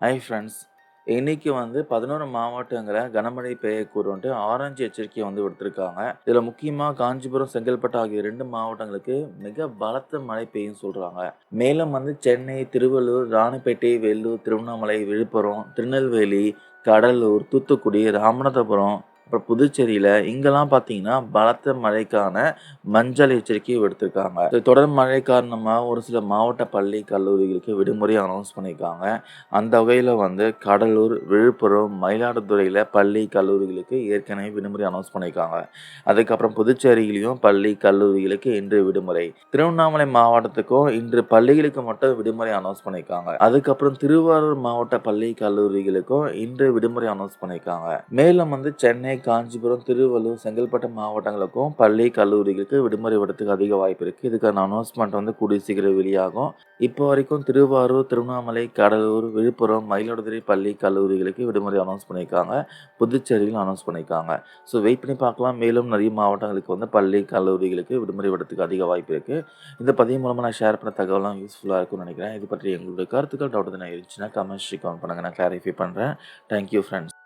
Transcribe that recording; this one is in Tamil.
ஹை ஃப்ரெண்ட்ஸ் இன்னைக்கு வந்து பதினோரு மாவட்டங்களை கனமழை பெய்யக்கூடும்ட்டு ஆரஞ்சு எச்சரிக்கை வந்து விடுத்திருக்காங்க. இதில் முக்கியமாக காஞ்சிபுரம் செங்கல்பட்டு ஆகிய ரெண்டு மாவட்டங்களுக்கு மிக பலத்த மழை பெய்யும் சொல்கிறாங்க மேலும் வந்து சென்னை திருவள்ளூர் ராணிப்பேட்டை வெள்ளூர் திருவண்ணாமலை விழுப்புரம் திருநெல்வேலி கடலூர் தூத்துக்குடி ராமநாதபுரம் அப்புறம் புதுச்சேரியில் இங்கெல்லாம் பார்த்தீங்கன்னா பலத்த மழைக்கான மஞ்சள் எச்சரிக்கை விடுத்திருக்காங்க. இது தொடர் மழை காரணமாக ஒரு சில மாவட்ட பள்ளி கல்லூரிகளுக்கு விடுமுறை அனௌன்ஸ் பண்ணியிருக்காங்க. அந்த வகையில் வந்து கடலூர் விழுப்புரம் மயிலாடுதுறையில் பள்ளி கல்லூரிகளுக்கு ஏற்கனவே விடுமுறை அனௌன்ஸ் பண்ணியிருக்காங்க. அதுக்கப்புறம் புதுச்சேரியிலையும் பள்ளி கல்லூரிகளுக்கு இன்று விடுமுறை. திருவண்ணாமலை மாவட்டத்துக்கும் இன்று பள்ளிகளுக்கு மட்டும் விடுமுறை அனௌன்ஸ் பண்ணியிருக்காங்க. அதுக்கப்புறம் திருவாரூர் மாவட்ட பள்ளி கல்லூரிகளுக்கும் இன்று விடுமுறை அனௌன்ஸ் பண்ணியிருக்காங்க. மேலும் வந்து சென்னை காஞ்சிபுரம் திருவள்ளூர் செங்கல்பட்டு மாவட்டங்களுக்கும் பள்ளி கல்லூரிகளுக்கு விடுமுறை விடத்துக்கு அதிக வாய்ப்பு இருக்குது இதுக்கான அனௌன்ஸ்மெண்ட் வந்து கூடிய சீக்கிரம் வெளியாகும். இப்போ வரைக்கும் திருவாரூர் திருவண்ணாமலை கடலூர் விழுப்புரம் மயிலாடுதுறை பள்ளி கல்லூரிகளுக்கு விடுமுறை அனௌன்ஸ் பண்ணியிருக்காங்க. புதுச்சேரியில் அனௌன்ஸ் பண்ணியிருக்காங்க. ஸோ வெயிட் பண்ணி பார்க்கலாம். மேலும் நிறைய மாவட்டங்களுக்கு வந்து பள்ளி கல்லூரிகளுக்கு விடுமுறை விடத்துக்கு அதிக வாய்ப்பு இருக்குது இந்த பதிவு மூலமாக நான் ஷேர் பண்ண தகவலாம் யூஸ்ஃபுல்லாக இருக்கும்னு நினைக்கிறேன். இது பற்றி எங்களுடைய கருத்துக்கள் டவுட் நான் இருந்துச்சுன்னா கமெண்ட்ஸ் கமெண்ட் பண்ணுங்கள் நான் கிளாரிஃபை பண்ணுறேன் தேங்க்யூ ஃப்ரெண்ட்ஸ்